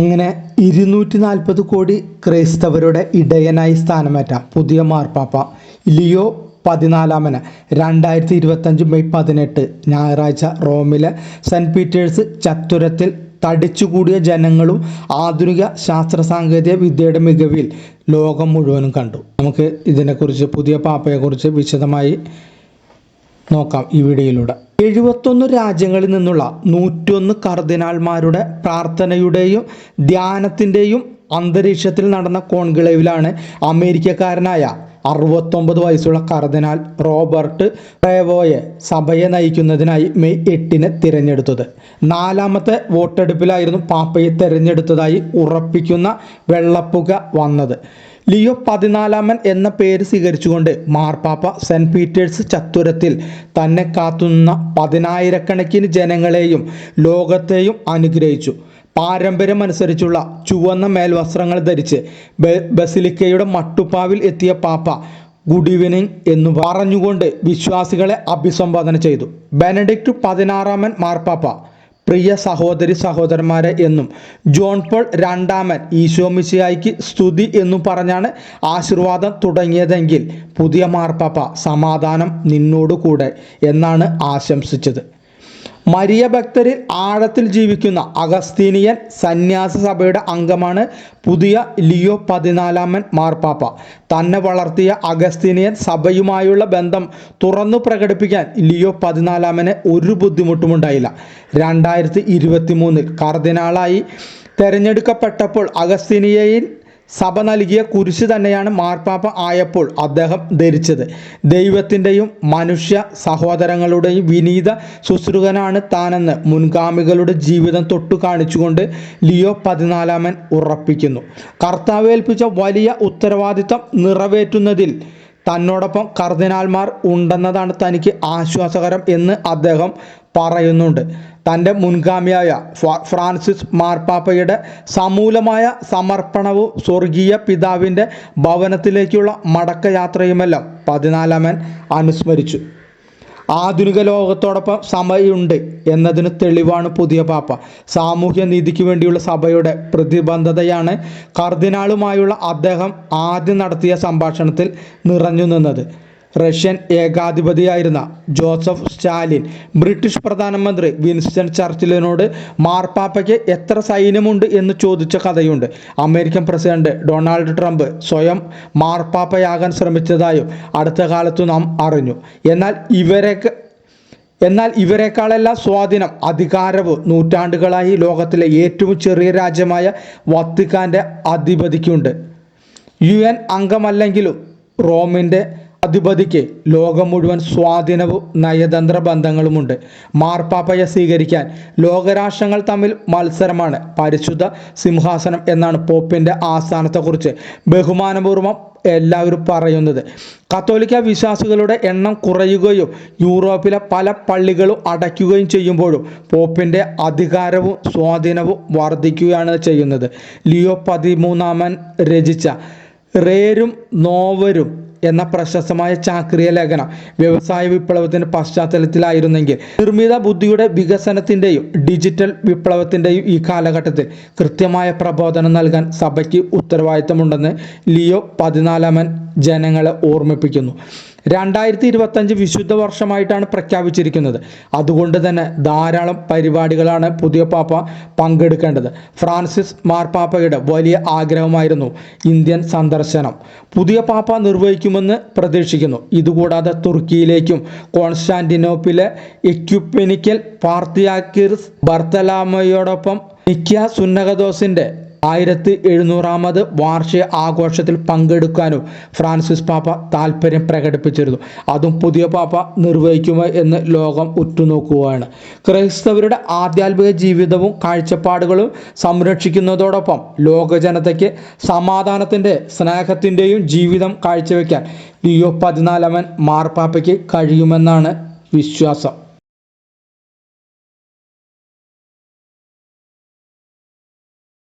അങ്ങനെ ഇരുന്നൂറ്റി നാൽപ്പത് കോടി ക്രൈസ്തവരുടെ ഇടയനായി സ്ഥാനമേറ്റ പുതിയ മാർപ്പാപ്പ ലിയോ പതിനാലാമന് രണ്ടായിരത്തി ഇരുപത്തഞ്ച് മെയ് പതിനെട്ട് ഞായറാഴ്ച റോമിലെ സെന്റ് പീറ്റേഴ്സ് ചത്തുരത്തിൽ തടിച്ചുകൂടിയ ജനങ്ങളും ആധുനിക ശാസ്ത്ര സാങ്കേതിക വിദ്യയുടെ മികവിൽ ലോകം മുഴുവനും കണ്ടു. നമുക്ക് ഇതിനെക്കുറിച്ച് പുതിയ പാപ്പയെക്കുറിച്ച് വിശദമായി നോക്കാം ഈ വീഡിയോയിലൂടെ. എഴുപത്തൊന്ന് രാജ്യങ്ങളിൽ നിന്നുള്ള നൂറ്റൊന്ന് കർദിനാൾമാരുടെ പ്രാർത്ഥനയുടെയും ധ്യാനത്തിന്റെയും അന്തരീക്ഷത്തിൽ നടന്ന കോൺക്ലേവിലാണ് അമേരിക്കക്കാരനായ അറുപത്തൊമ്പത് വയസ്സുള്ള കർദിനാൾ റോബർട്ട് പ്രേവോയെ സഭയെ നയിക്കുന്നതിനായി മെയ് എട്ടിന് തിരഞ്ഞെടുത്തത്. നാലാമത്തെ വോട്ടെടുപ്പിലായിരുന്നു പാപ്പയെ തിരഞ്ഞെടുത്തതായി ഉറപ്പിക്കുന്ന വെള്ളപ്പുക വന്നത്. ലിയോ പതിനാലാമൻ എന്ന പേര് സ്വീകരിച്ചുകൊണ്ട് മാർപ്പാപ്പ സെന്റ് പീറ്റേഴ്സ് ചത്തുരത്തിൽ തന്നെ കാത്തുനിന്ന പതിനായിരക്കണക്കിന് ജനങ്ങളെയും ലോകത്തെയും അനുഗ്രഹിച്ചു. പാരമ്പര്യമനുസരിച്ചുള്ള ചുവന്ന മേൽവസ്ത്രങ്ങൾ ധരിച്ച് ബസിലിക്കയുടെ മട്ടുപ്പാവിൽ എത്തിയ പാപ്പ ഗുഡ് ഈവനിങ് എന്ന് പറഞ്ഞുകൊണ്ട് വിശ്വാസികളെ അഭിസംബോധന ചെയ്തു. ബെനഡിക്റ്റ് പതിനാറാമൻ മാർപ്പാപ്പ പ്രിയ സഹോദരി സഹോദരന്മാരെ എന്നും ജോൺ പോൾ രണ്ടാമൻ ഈശോമിശിയായിക്ക് സ്തുതി എന്നും പറഞ്ഞാണ് ആശീർവാദം തുടങ്ങിയതെങ്കിൽ പുതിയ മാർപ്പാപ്പ സമാധാനം നിന്നോടുകൂടെ എന്നാണ് ആശംസിച്ചത്. മരിയ ഭക്തരിൽ ആഴത്തിൽ ജീവിക്കുന്ന അഗസ്തീനിയൻ സന്യാസ സഭയുടെ അംഗമാണ് പുതിയ ലിയോ പതിനാലാമൻ മാർപ്പാപ്പ. തന്നെ വളർത്തിയ അഗസ്തീനിയൻ സഭയുമായുള്ള ബന്ധം തുറന്നു പ്രകടിപ്പിക്കാൻ ലിയോ പതിനാലാമന് ഒരു ബുദ്ധിമുട്ടുമുണ്ടായില്ല. രണ്ടായിരത്തി ഇരുപത്തി മൂന്നിൽ കർദിനാളായി തെരഞ്ഞെടുക്കപ്പെട്ടപ്പോൾ അഗസ്തീനിയയിൽ സഭ നൽകിയ കുരിശ് തന്നെയാണ് മാർപ്പാപ്പ ആയപ്പോൾ അദ്ദേഹം ധരിച്ചത്. ദൈവത്തിന്റെയും മനുഷ്യ സഹോദരങ്ങളുടെയും വിനീത ശുശ്രൂഷകനാണ് താനെന്ന് മുൻഗാമികളുടെ ജീവിതം തൊട്ടു കാണിച്ചുകൊണ്ട് ലിയോ പതിനാലാമൻ ഉറപ്പിക്കുന്നു. കർത്താവ് ഏൽപ്പിച്ച വലിയ ഉത്തരവാദിത്തം നിറവേറ്റുന്നതിൽ തന്നോടൊപ്പം കർദിനാൾമാർ ഉണ്ടെന്നതാണ് തനിക്ക് ആശ്വാസകരം എന്ന് അദ്ദേഹം പറയുന്നുണ്ട്. തന്റെ മുൻഗാമിയായ ഫ്രാൻസിസ് മാർപ്പാപ്പയുടെ സമൂലമായ സമർപ്പണവും സ്വർഗീയ പിതാവിന്റെ ഭവനത്തിലേക്കുള്ള മടക്കയാത്രയുമെല്ലാം പതിനാലാമൻ അനുസ്മരിച്ചു. ആധുനിക ലോകത്തോടൊപ്പം സമയുണ്ട് എന്നതിന് തെളിവാണ് പുതിയ പാപ്പ. സാമൂഹ്യ നീതിക്ക് വേണ്ടിയുള്ള സഭയുടെ പ്രതിബദ്ധതയാണ് കർദിനാളുമായുള്ള അദ്ദേഹം ആദ്യം നടത്തിയ സംഭാഷണത്തിൽ നിറഞ്ഞു നിന്നത്. റഷ്യൻ ഏകാധിപതിയായിരുന്ന ജോസഫ് സ്റ്റാലിൻ ബ്രിട്ടീഷ് പ്രധാനമന്ത്രി വിൻസ്റ്റൺ ചർച്ചിലിനോട് മാർപ്പാപ്പയ്ക്ക് എത്ര സൈന്യമുണ്ട്? എന്ന് ചോദിച്ച കഥയുണ്ട്. അമേരിക്കൻ പ്രസിഡന്റ് ഡൊണാൾഡ് ട്രംപ് സ്വയം മാർപ്പാപ്പയാകാൻ ശ്രമിച്ചതായും അടുത്ത കാലത്തു നാം അറിഞ്ഞു. എന്നാൽ ഇവരെ എന്നാൽ ഇവരെക്കാളെല്ലാം സ്വാധീനം അധികാരവും നൂറ്റാണ്ടുകളായി ലോകത്തിലെ ഏറ്റവും ചെറിയ രാജ്യമായ വത്തിക്കാന്റെ അധിപതിക്കുണ്ട്. യു എൻ അംഗമല്ലെങ്കിലും റോമിന്റെ അധിപതിക്ക് ലോകം മുഴുവൻ സ്വാധീനവും നയതന്ത്ര ബന്ധങ്ങളുമുണ്ട് മാർപ്പാപ്പയെ സ്വീകരിക്കാൻ ലോകരാഷ്ട്രങ്ങൾ തമ്മിൽ മത്സരമാണ്. പരിശുദ്ധ സിംഹാസനം എന്നാണ് പോപ്പിന്റെ ആസ്ഥാനത്തെക്കുറിച്ച് ബഹുമാനപൂർവം എല്ലാവരും പറയുന്നത്. കത്തോലിക്ക വിശ്വാസികളുടെ എണ്ണം കുറയുകയും യൂറോപ്പിലെ പല പള്ളികളും അടയ്ക്കുകയും ചെയ്യുമ്പോഴും പോപ്പിന്റെ അധികാരവും സ്വാധീനവും വർദ്ധിക്കുകയാണ് ചെയ്യുന്നത്. ലിയോ പതിമൂന്നാമൻ രചിച്ച റേരും നോവരും എന്ന പ്രശസ്തമായ ചാക്രിയ ലേഖനം വ്യവസായ വിപ്ലവത്തിന്റെ പശ്ചാത്തലത്തിലായിരുന്നെങ്കിൽ നിർമ്മിത ബുദ്ധിയുടെ വികസനത്തിന്റെയും ഡിജിറ്റൽ വിപ്ലവത്തിന്റെയും ഈ കാലഘട്ടത്തിൽ കൃത്യമായ പ്രബോധനം നൽകാൻ സഭയ്ക്ക് ഉത്തരവാദിത്തമുണ്ടെന്ന് ലിയോ പതിനാലാമൻ ജനങ്ങളെ ഓർമ്മിപ്പിക്കുന്നു. രണ്ടായിരത്തി ഇരുപത്തഞ്ച് വിശുദ്ധ വർഷമായിട്ടാണ് പ്രഖ്യാപിച്ചിരിക്കുന്നത്. അതുകൊണ്ട് തന്നെ ധാരാളം പരിപാടികളാണ് പുതിയ പാപ്പ പങ്കെടുക്കേണ്ടത്. ഫ്രാൻസിസ് മാർപ്പാപ്പയുടെ വലിയ ആഗ്രഹമായിരുന്നു ഇന്ത്യൻ സന്ദർശനം. പുതിയ പാപ്പ നിർവഹിക്കുമെന്ന് പ്രതീക്ഷിക്കുന്നു. ഇതുകൂടാതെ തുർക്കിയിലേക്കും കോൺസ്റ്റാന്റിനോപ്പിലെ എക്യുപ്പെനിക്കൽ പാർത്തിയാക്കിർസ് ബർത്തലാമയോടൊപ്പം നിക്യ സുന്നകദോസിന്റെ ആയിരത്തി എഴുന്നൂറാമത് വാർഷിക ആഘോഷത്തിൽ പങ്കെടുക്കാനും ഫ്രാൻസിസ് പാപ്പ താല്പര്യം പ്രകടിപ്പിച്ചിരുന്നു. അതും പുതിയ പാപ്പ നിർവഹിക്കുമോ എന്ന് ലോകം ഉറ്റുനോക്കുകയാണ്. ക്രൈസ്തവരുടെ ആധ്യാത്മിക ജീവിതവും കാഴ്ചപ്പാടുകളും സംരക്ഷിക്കുന്നതോടൊപ്പം ലോക ജനതയ്ക്ക് സമാധാനത്തിന്റെ സ്നേഹത്തിന്റെയും ജീവിതം കാഴ്ചവെക്കാൻ ലിയോ പതിനാലവൻ മാർപ്പാപ്പയ്ക്ക് കഴിയുമെന്നാണ് വിശ്വാസം.